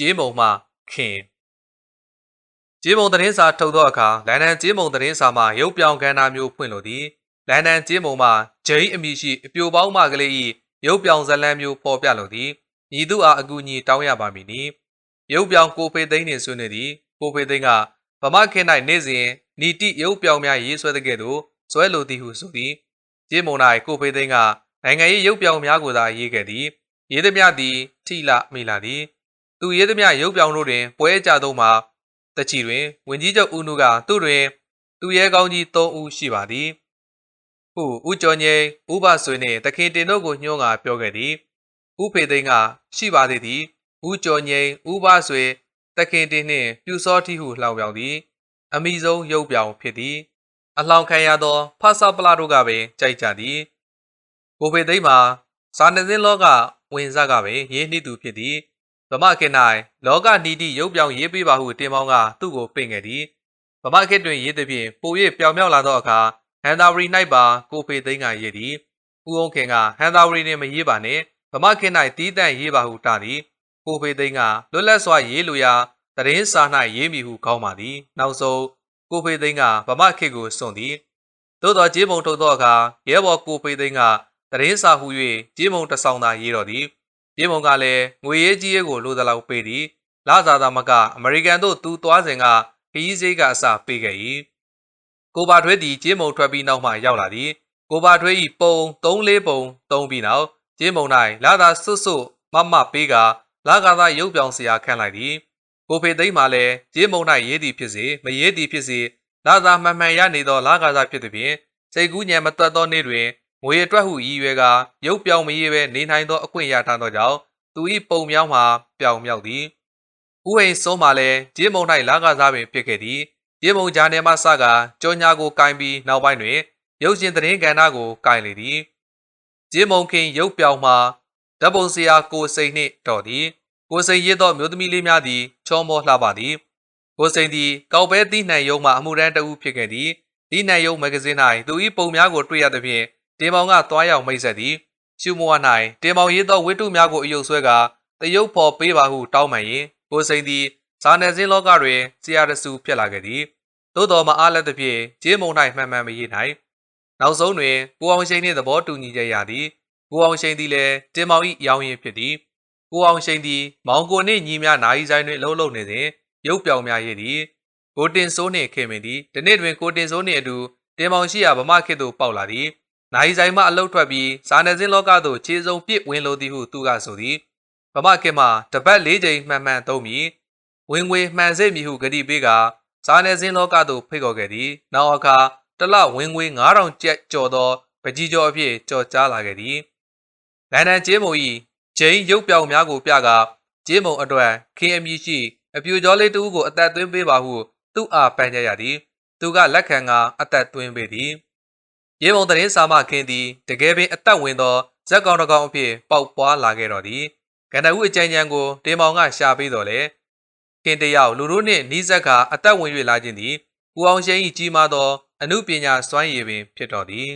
ကြေးမုံမှခင်ကြေးမုံသတင်းစာထုတ်သောအခါလန်ဒန်ကြေးမုံသတင်းစာမှရုပ်ပြောင်ကဏ္ဍမျိုးဖွင့်လိုသည်လန်ဒန်ကြေးမုံမှဂျိန်းအမည်ရှိအပြိုပေါင်းမှကလေး၏ရုပ်ပြောင်ဇလံမျိုးပေါ်ပြလိုသည်ညီသူအားအကူအညီတောင်းရပါမည်နီရုပ်ပြောင်ကိုဖေသိန်းနှင့်ဆွေးနွေးသည်ကိုဖေသိန်းကဗမာခေတ်၌နေ့စဉ်နီတိရုပ်ပြောင်များရေးဆွဲတဲ့ကဲ့သို့ဇွဲလိုသည်ဟုဆိုသည်ကြေးမုံ၌ကိုဖေသိန်းကနိုင်ငံရေးရုပ်ပြောင်များကိုသာရေးခဲ့သည်ရေးသည်များသည်ထိလမိလာသည် သူရေးသည်များရုပ်ပြောင်တို့တွင်ပွဲကြသောမှာတချီတွင်ဝင်ကြီးချုပ်ဦးနုကသူ့တွင်သူရဲကောင်းကြီး၃ဦးရှိပါသည်ဟုဦးကျော်ငိမ့်ဦးဘဆွေနှင့်တခင်တင်တို့ကိုညှိုးငါပြောခဲ့သည်ဦးဖေသိန်းကရှိပါသေးသည်ဦးကျော်ငိမ့်ဦးဘဆွေတခင်တင်နှင့်ပြူစောတိဟုလှောင်ပြောင်သည် အမိဆုံးရုပ်ပြောင်ဖြစ်သည် အလောင်ခံရသောဖဆပလာတို့ကပင်ကြိုက်ကြသည်ကိုဖေသိန်းမှာဇာနစင်းလောကဝင်စားကပင်ရေးနှိသူဖြစ်သည် ဗမာခေတ်၌လောကနီတိရုပ်ပြောင်ရေးပေးပါဟုတင်မောင်းကသူ့ကိုပင့်ခဲ့သည်ဗမာခေတ်တွင်ရေးသည်ဖြင့်ပို၍ပြောင်မြောက်လာသောအခါဟန်သာဝရီ၌ပါကိုဖေသိန်းကရေးသည်ဦးအောင်ခင်ကဟန်သာဝရီနှင့်မရေးပါနှင့်ဗမာခေတ်၌တီးတန့်ရေးပါဟုတာသည်ကိုဖေသိန်းကလွတ်လပ်စွာရေးလိုရာသတင်းစာ၌ရေးမိဟုခေါင်းပါသည်နောက်ဆုံးကိုဖေသိန်းကဗမာခေတ်ကိုစွန့်သည်သို့သောကြေးမုံထုတ်သောအခါရဲဘော်ကိုဖေသိန်းကသတင်းစာဟူ၍ကြေးမုံတဆောင်သာရေးတော်သည် ကြေးမုံကလည်းငွေရေးကြီးရေးကိုလိုသလောက်ပေးသည်လာသာသာမကအမေရိကန်သို့သူသွားစဉ်ကခရီးစည်းကအစပေးခဲ့၏ကိုပါထွေးသည်ကြေးမုံထွက်ပြီးနောက်မှရောက်လာသည်ကိုပါထွေး၏ပုံ3-4ပုံ3ပြီးနောက်ကြေးမုံ၌လာသာစွတ်စွတ်မမပေးကလာကသာရုပ်ပြောင်စရာခန့်လိုက်သည်ကိုဖေသိမ်းမှလည်းကြေးမုံ၌ရေးသည်ဖြစ်စေမရေးသည်ဖြစ်စေလာသာမှန်မှန်ရနေသောလာကသာဖြစ်သည်ဖြင့်စိတ်ကူးညံမတွတ်သောနေ့တွင် ငွေအတွက်ဟုရည်ရွယ်ကရုပ်ပြောင်မရေးဘဲနေနိုင်သောအခွင့်ရထားသောကြောင့်သူ၏ပုံမြောင်းမှာပျောင်မြောက်သည်ဥဟိန်စုံးမှလည်းကြေးမုံ၌လာကစားပင်ဖြစ်ခဲ့သည်ကြေးမုံဂျာနယ်မှစကကြောညာကိုကင်ပြီးနောက်ပိုင်းတွင်ရုပ်ရှင်သတင်းကဏ္ဍကိုကင်လေသည်ကြေးမုံခင်ရုပ်ပြောင်မှာဓပုံစရာကိုစိန်နှင့်တော်သည်ကိုစိန်ရစ်သောမျိုးသမီးလေးများသည်ချောမောလှပသည်ကိုစိန်သည်ကောက်ပဲသီးနှံရုံမှအမှုရန်တဦးဖြစ်ခဲ့သည်သီးနှံရုံမဂ္ဂဇင်း၌သူ၏ပုံများကိုတွေ့ရသဖြင့် တင်မောင်ကသွားရောက်မိတ်ဆက်သည်ရှုမော၌တင်မောင်ရေးသောဝိတုများကိုအယုတ်ဆွဲကတရုတ်ဖော်ပေးပါဟုတောင်းပန်ရင်ကိုစိန်သည်ဇာနယ်စင်းလောကတွင်ဆရာတဆူဖြစ်လာခဲ့သည်သို့တော်မအားလက်သဖြင့်ကျေးမုံ၌မှန်မှန်မရေးနိုင်နောက်ဆုံးတွင်ကိုအောင်ရှိန်နှင့်သဘောတူညီချက်ရသည်ကိုအောင်ရှိန်သည်လည်းတင်မောင်၏ရောင်းရင်ဖြစ်သည်ကိုအောင်ရှိန်သည်မောင်ကိုနှင့်ညီများနိုင်ဆိုင်တွင်လှုပ်လှုပ်နေစဉ်ရုပ်ပြောင်များရည်သည်ကိုတင်စိုးနှင့်ခင်မင်သည်ဒီနေ့တွင်ကိုတင်စိုးနှင့်အတူတင်မောင်ရှိရာဗမာခေတ်သို့ပေါက်လာသည် နိုင်ဆိုင်မှအလုတ်ထွက်ပြီးဇာနယ်စင်းလောကသို့ခြေစုံပစ်ဝင်လိုသည်ဟုသူကဆိုသည်ဗမာခေတ်မှာတပတ်၄ချိန်မှန်မှန်သုံးပြီးဝင်ငွေမှန်စိတ်မည်ဟုဂတိပေးကဇာနယ်စင်းလောကသို့ဖိတ်ခေါ်ခဲ့သည်နောက်အခါတလဝင်ငွေ9000ကျပ်ကျော်သောပကြီးကျော်အဖြစ်ကြော်ကြားလာခဲ့သည်လန်ဒန်ကျေးမုံ၏ဂျိန်းရုပ်ပြောင်များကိုပြကကျေးမုံအတွက်ခင်အမည်ရှိအပြူကျော်လေးတူကိုအသက်သွင်းပေးပါဟုသူ့အားပန်ကြရသည် သူကလက်ခံကအသက်သွင်းပေးသည် ရေမုံသတင်းစာမှခင်းသည်တကယ်ပင်အသက်ဝင်သောဇက်ကောင်တကောင်အဖြစ်ပေါက်ပွားလာခဲ့တော်သည်ကန္တဝုအကြံဉာဏ်ကိုတင်မောင်ကရှာပေးတော်လေခင်းတယောက်လူတို့နှင့်နီးစပ်ကအသက်ဝင်၍လာခြင်းသည်ဦးအောင်ရှိန်၏ကြီးမားသောအမှုပညာစွမ်းရည်ပင်ဖြစ်တော်သည်